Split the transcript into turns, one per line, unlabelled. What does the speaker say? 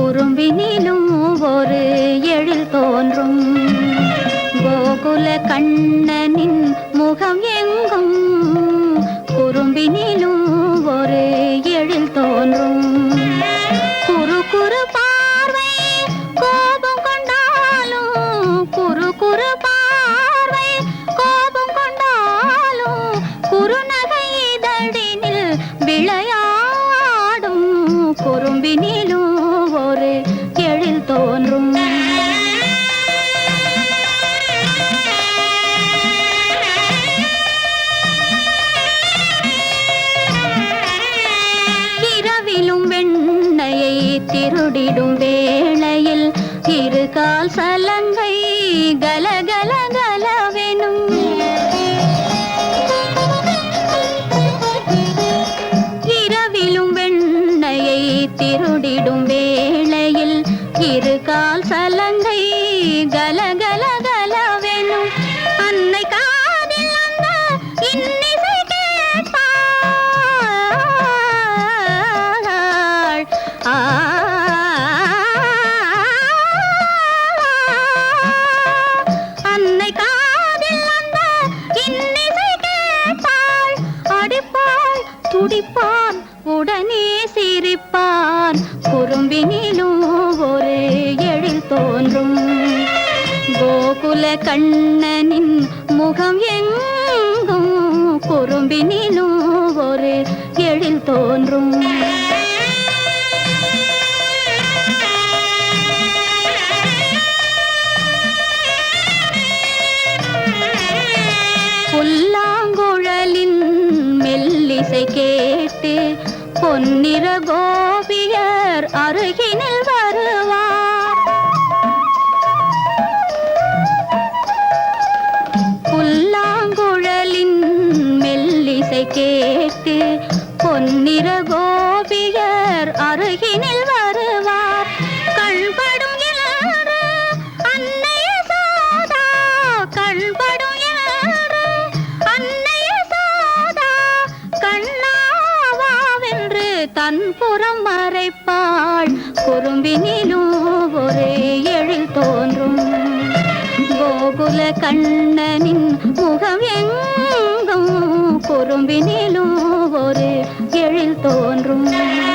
குறும்பினிலும் ஒரு எழில் தோன்றும். கோகுல கண்ணனின் முகம் எங்கும்? குறும்பினிலும் ஒரு எழில் தோன்றும். வேளையில் இரு கால் சலங்கை கலகல கலவெனும் இரவிலும் வெண்ணையை திருடிடும் வேளையில் இரு கால் சலங்கை கலகல கலவெனும் அன்னை காதில் அந்த இன்னிசை கேட்பாள் ஆ துடிப்பான் உடனே சிரிப்பான். குறும்பினிலும் ஒரு எழில் தோன்றும். கோகுல கண்ணனின் முகம் எங்கும்? குறும்பினிலும் ஒரு எழில் தோன்றும். மெல்லிசை கேட்டு பொன்னிற கோபியர் அருகினில் வருவார். புல்லாங்குழலின் மெல்லிசை கேட்டு பொன்னிற கோ புறம் மறைப்பாள். குறும்பினிலும் ஒரே எழில் தோன்றும். கோகுல கண்ணனின் முகம் எங்கும். குறும்பினிலும் ஒரு எழில் தோன்றும்.